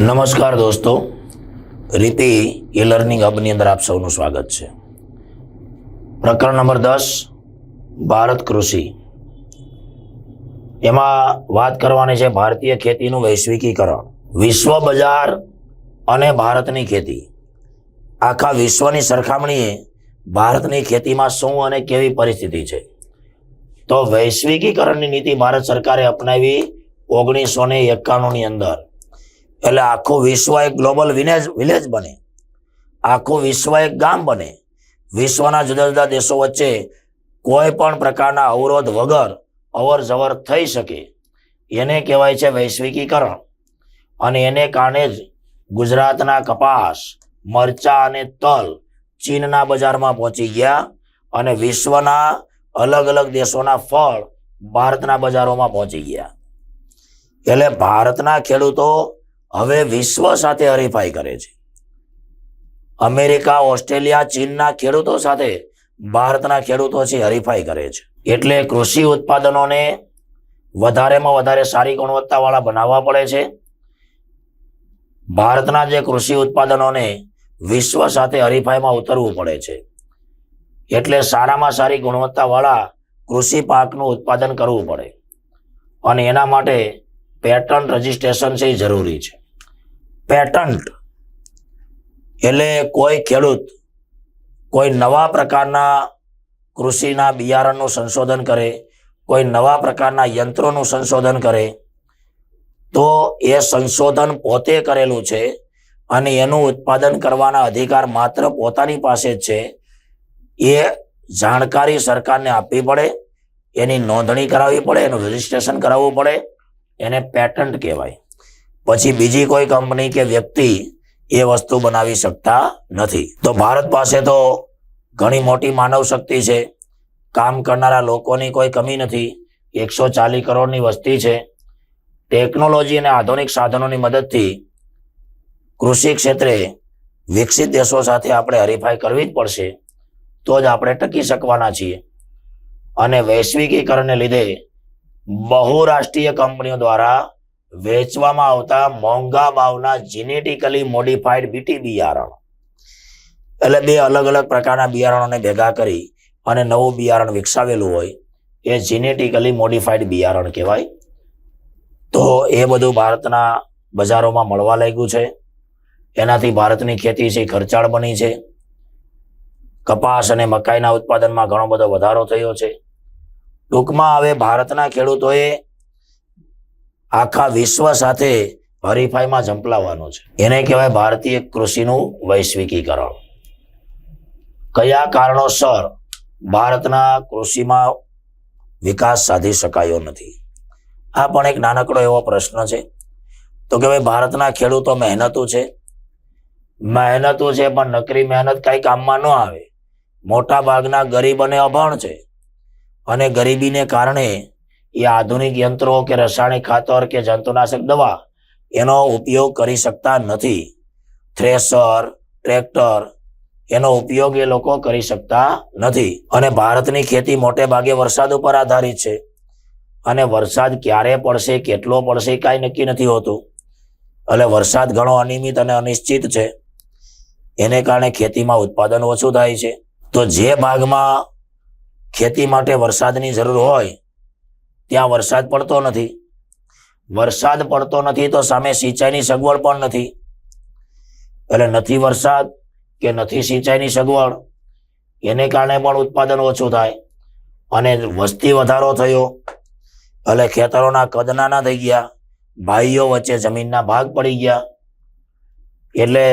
નમસ્કાર દોસ્તો. રીતિ એ લર્નિંગ હબની અંદર આપ સૌનું સ્વાગત છે. પ્રકરણ નંબર દસ, ભારત કૃષિ. એમાં વાત કરવાની છે ભારતીય ખેતીનું વૈશ્વિકીકરણ. વિશ્વ બજાર અને ભારતની ખેતી. આખા વિશ્વની સરખામણીએ ભારતની ખેતીમાં શું અને કેવી પરિસ્થિતિ છે? તો વૈશ્વિકીકરણની નીતિ ભારત સરકારે અપનાવી ઓગણીસો ને એકાણુંની અંદર. એટલે આખું વિશ્વ એક ગ્લોબલ વિલેજ વિલેજ બને. આખું વિશ્વ એક ગામ બને. વિશ્વના જુદા જુદા દેશો વચ્ચે કોઈ પણ પ્રકારના અવરોધ વગર અવર જવર થઈ શકે. એને કહેવાય છે વૈશ્વિકીકરણ. અને એને કારણે જ ગુજરાતના કપાસ, મરચા અને તલ ચીનના બજારમાં પહોંચી ગયા અને વિશ્વના અલગ અલગ દેશોના ફળ ભારતના બજારોમાં પહોંચી ગયા. એટલે ભારતના ખેડૂતો હવે વિશ્વ સાથે હરીફાઈ કરે છે. અમેરિકા, ઓસ્ટ્રેલિયા, ચીનના ખેડૂતો સાથે ભારતના ખેડૂતો છે હરીફાઈ કરે છે. એટલે કૃષિ ઉત્પાદનોને વધારેમાં વધારે સારી ગુણવત્તાવાળા બનાવવા પડે છે. ભારતના જે કૃષિ ઉત્પાદનોને વિશ્વ સાથે હરીફાઈમાં ઉતરવું પડે છે. એટલે સારામાં સારી ગુણવત્તાવાળા કૃષિ પાકનું ઉત્પાદન કરવું પડે. અને એના માટે પેટર્ન રજિસ્ટ્રેશન છે એ જરૂરી છે. પેટન્ટ. એટલે કોઈ ખેડૂત કોઈ નવા પ્રકારના કૃષિના બિયારણનું સંશોધન કરે, કોઈ નવા પ્રકારના યંત્રોનું સંશોધન કરે, તો એ સંશોધન પોતે કરેલું છે અને એનું ઉત્પાદન કરવાના અધિકાર માત્ર પોતાની પાસે જ છે. એ જાણકારી સરકારને આપવી પડે, એની નોંધણી કરાવવી પડે, એનું રજીસ્ટ્રેશન કરાવવું પડે, એને પેટન્ટ કહેવાય. પછી બીજી કોઈ કંપની કે વ્યક્તિ એ વસ્તુ બનાવી શકતા નથી. તો ભારત પાસે તો ઘણી મોટી માનવ શક્તિ છે. કામ કરનારા લોકોની કોઈ કમી નથી. એકસો ચાલીસ કરોડની વસ્તી છે. ટેકનોલોજી અને આધુનિક સાધનોની મદદથી કૃષિ ક્ષેત્રે વિકસિત દેશો સાથે આપણે હરીફાઈ કરવી જ પડશે. તો જ આપણે ટકી શકવાના છીએ. અને વૈશ્વિકીકરણને લીધે બહુરાષ્ટ્રીય કંપનીઓ દ્વારા વેચવામાં આવતા મોંઘા ભાવના જીનેટિકલી મોડિફાઈડ બીટી બિયારણ. એટલે બે અલગ અલગ પ્રકારના બિયારણોને ભેગા કરી અને નવું બિયારણ વિકસાવેલું હોય, એ જીનેટિકલી મોડિફાઈડ બિયારણ કહેવાય. તો એ બધું ભારતના બજારોમાં મળવા લાગ્યું છે. એનાથી ભારતની ખેતી છે, ખર્ચાળ બની છે. કપાસ અને મકાઈના ઉત્પાદનમાં ઘણો બધો વધારો થયો છે. ટૂંકમાં હવે ભારતના ખેડૂતોએ આખા વિશ્વ સાથે હરીફાઈમાં ઝંપલાવવાનો છે. એને કહેવાય ભારતીય કૃષિનું વૈશ્વિકીકરણ. કયા કારણોસર ભારતના કૃષિમાં વિકાસ સાધી શકાયો નથી? આ પણ એક નાનકડો એવો પ્રશ્ન છે. તો કે ભાઈ, ભારતના ખેડૂતો મહેનતુ છે? મહેનતુ છે પણ નકરી મહેનત કઈ કામમાં ન આવે. મોટા ભાગના ગરીબ અને અભણ છે. અને ગરીબીને કારણે એ આધુનિક યંત્રો કે રાસાયણિક ખાતર કે જંતુનાશક દવા એનો ઉપયોગ કરી શકતા નથી. થ્રેસર, ટ્રેક્ટર એનો ઉપયોગ એ લોકો કરી શકતા નથી. અને ભારતની ખેતી મોટે ભાગે વરસાદ ઉપર આધારિત છે. અને વરસાદ ક્યારે પડશે, કેટલો પડશે, કાંઈ નક્કી નથી હોતું. એટલે વરસાદ ઘણો અનિયમિત અને અનિશ્ચિત છે. એને કારણે ખેતીમાં ઉત્પાદન ઓછું થાય છે. તો જે ભાગમાં ખેતી માટે વરસાદની જરૂર હોય ત્યાં વરસાદ પડતો નથી. વરસાદ પડતો નથી તો સામે સિંચાઈની સગવડ પણ નથી. એટલે નથી વરસાદ કે નથી સિંચાઈની સગવડ, એને કારણે પણ ઉત્પાદન ઓછું થાય અને વસ્તી વધારો થયો. એટલે ખેતરોના કદ નાના થઈ ગયા ભાઈઓ વચ્ચે જમીનના ભાગ પડી ગયા. એટલે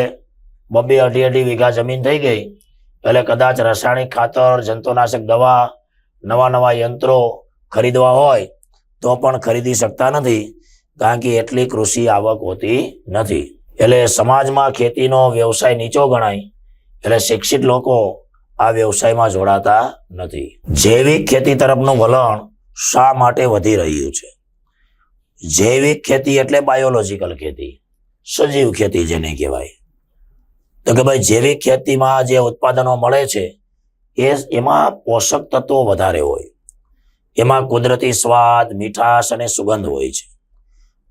બબે અઢી અઢી વીઘા જમીન થઈ ગઈ. એટલે કદાચ રાસાયણિક ખાતર, જંતુનાશક દવા, નવા નવા યંત્રો ખરીદવા હોય, તો પણ ખરીદી શકતા નથી, કારણ કે એટલી કૃષિ આવક હોતી નથી. એટલે સમાજમાં ખેતીનો વ્યવસાય નીચો ગણાય, એટલે શિક્ષિત લોકો આ વ્યવસાયમાં જોડાતા નથી. જૈવિક ખેતી તરફનું વલણ શા માટે વધી રહ્યું છે? જૈવિક ખેતી એટલે બાયોલોજીકલ ખેતી, સજીવ ખેતી જેને કહેવાય. તો કે ભાઈ, જૈવિક ખેતીમાં જે ઉત્પાદનો મળે છે, એ, એમાં પોષક તત્વો વધારે હોય. એમાં કુદરતી સ્વાદ, મીઠાશ અને સુગંધ હોય છે.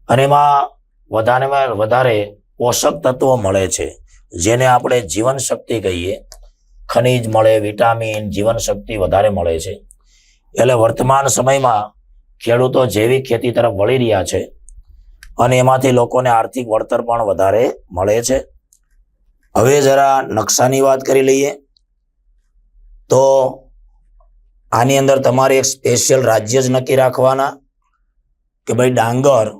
અને એમાં વધારેમાં વધારે પોષક તત્વો મળે છે. જેને આપણે જીવન શક્તિ કહીએ. ખનિજ મળે, વિટામિન, જીવન શક્તિ વધારે મળે છે. એટલે વર્તમાન સમયમાં ખેડૂતો જૈવિક ખેતી તરફ વળી રહ્યા છે. અને એમાંથી લોકોને આર્થિક વળતર પણ વધારે મળે છે. હવે જરા નકશાની વાત કરી લઈએ. તો આની અંદર તમારે એક સ્પેશિયલ રાજ્ય જ નક્કી રાખવાના કે ભાઈ ડાંગર.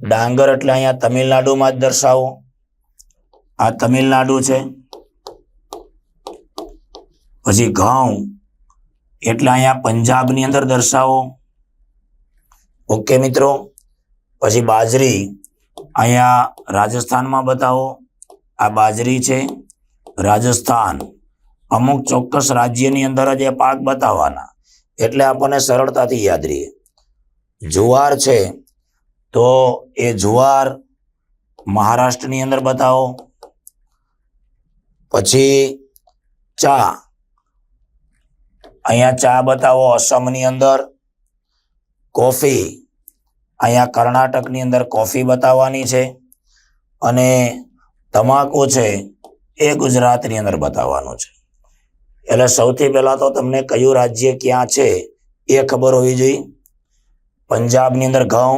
ડાંગર એટલે અહીંયા તમિલનાડુમાં જ દર્શાવો. આ તમિલનાડુ છે. પછી ઘઉં. એટલે અહીંયા પંજાબની અંદર દર્શાવો. ઓકે મિત્રો. પછી બાજરી. અહીંયા રાજસ્થાનમાં બતાવો. આ બાજરી છે. રાજસ્થાન. અમુક ચોક્કસ રાજ્યની અંદર જ એ પાક બતાવવાના. એટલે આપણને સરળતાથી યાદ રહીએ. જુવાર છે, તો એ જુવાર મહારાષ્ટ્રની અંદર બતાવો. પછી ચા. અહીંયા ચા બતાવો અસમની અંદર. કોફી. અહીંયા કર્ણાટકની અંદર કોફી બતાવવાની છે. અને તમાકુ છે, એ ગુજરાતની અંદર બતાવવાનું છે. એટલે સૌથી પહેલા તો તમને કયું રાજ્ય ક્યાં છે એ ખબર હોવી જોઈએ. પંજાબની અંદર ઘઉં,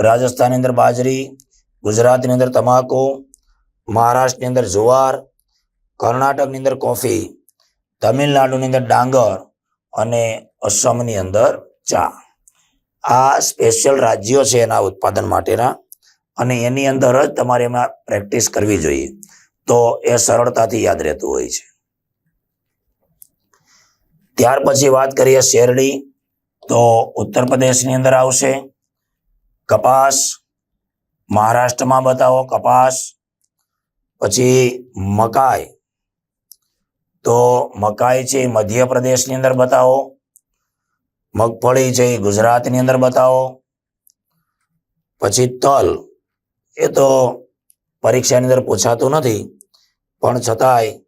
રાજસ્થાનની અંદર બાજરી, ગુજરાતની અંદર તમાકુ, મહારાષ્ટ્રની અંદર જુવાર, કર્ણાટકની અંદર કોફી, તમિલનાડુની અંદર ડાંગર અને અસમની અંદર ચા. આ સ્પેશિયલ રાજ્યો છે એના ઉત્પાદન માટેના અને એની અંદર જ તમારે એમાં પ્રેક્ટિસ કરવી જોઈએ. તો એ સરળતાથી યાદ રહેતું હોય છે. ત્યાર પછી વાત કરીએ શેરડી, તો ઉત્તર પ્રદેશની અંદર આવશે. કપાસ, મહારાષ્ટ્રમાં બતાવો, કપાસ, પછી મકાઈ. તો મકાઈ છે મધ્યપ્રદેશની અંદર બતાવો. મગફળી છે ગુજરાતની અંદર બતાવો. પછી તલ, એ તો પરીક્ષાની અંદર પૂછાતું નથી. પણ છતાંય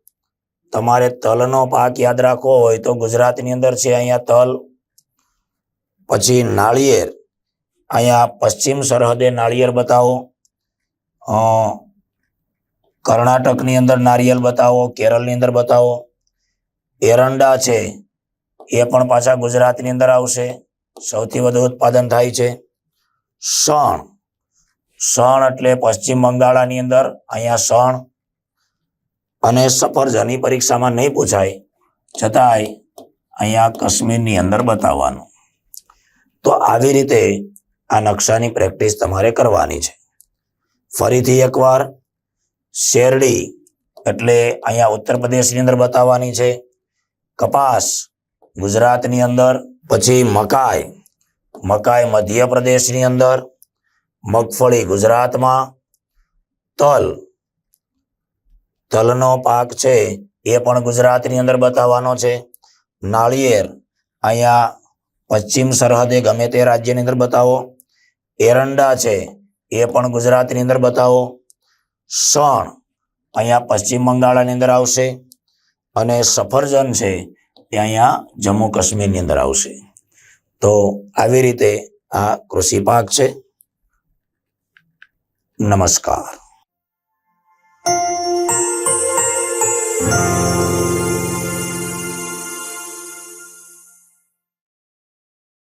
તમારે તલનો પાક યાદ રાખવો હોય તો ગુજરાતની અંદર છે અહીંયા તલ, પછી નાળિયેર. અહીંયા પશ્ચિમ સરહદે નાળિયેર બતાવો. કર્ણાટકની અંદર નારિયેલ બતાવો, કેરળની અંદર બતાવો. એરંડા છે, એ પણ પાછા ગુજરાતની અંદર આવશે. સૌથી વધુ ઉત્પાદન થાય છે શણ. શણ એટલે પશ્ચિમ બંગાળાની અંદર અહીંયા શણ અને સફરજનની પરીક્ષામાં નહીં પૂછાય. છતાંય અહીંયા કાશ્મીરની અંદર બતાવવાનું. તો આવી રીતે આ નકશાની પ્રેક્ટિસ તમારે કરવાની છે. ફરીથી એકવાર શેરડી એટલે અહીંયા ઉત્તર પ્રદેશની અંદર બતાવવાની છે. કપાસ ગુજરાતની અંદર, પછી મકાઈ મકાઈ મધ્યપ્રદેશની અંદર, મગફળી ગુજરાતમાં, તલ તલનો પાક છે, એ પણ ગુજરાતની અંદર બતાવવાનો છે. નાળિયેર, અહીંયા પશ્ચિમ સરહદે ગમે તે રાજ્યની અંદર બતાવો. એરંડા છે, એ પણ ગુજરાતની અંદર બતાવો. શણ, અહીંયા પશ્ચિમ બંગાળની અંદર આવશે. અને સફરજન છે, એ અહીંયા જમ્મુ કાશ્મીરની અંદર આવશે. તો આવી રીતે આ કૃષિ પાક છે. નમસ્કાર.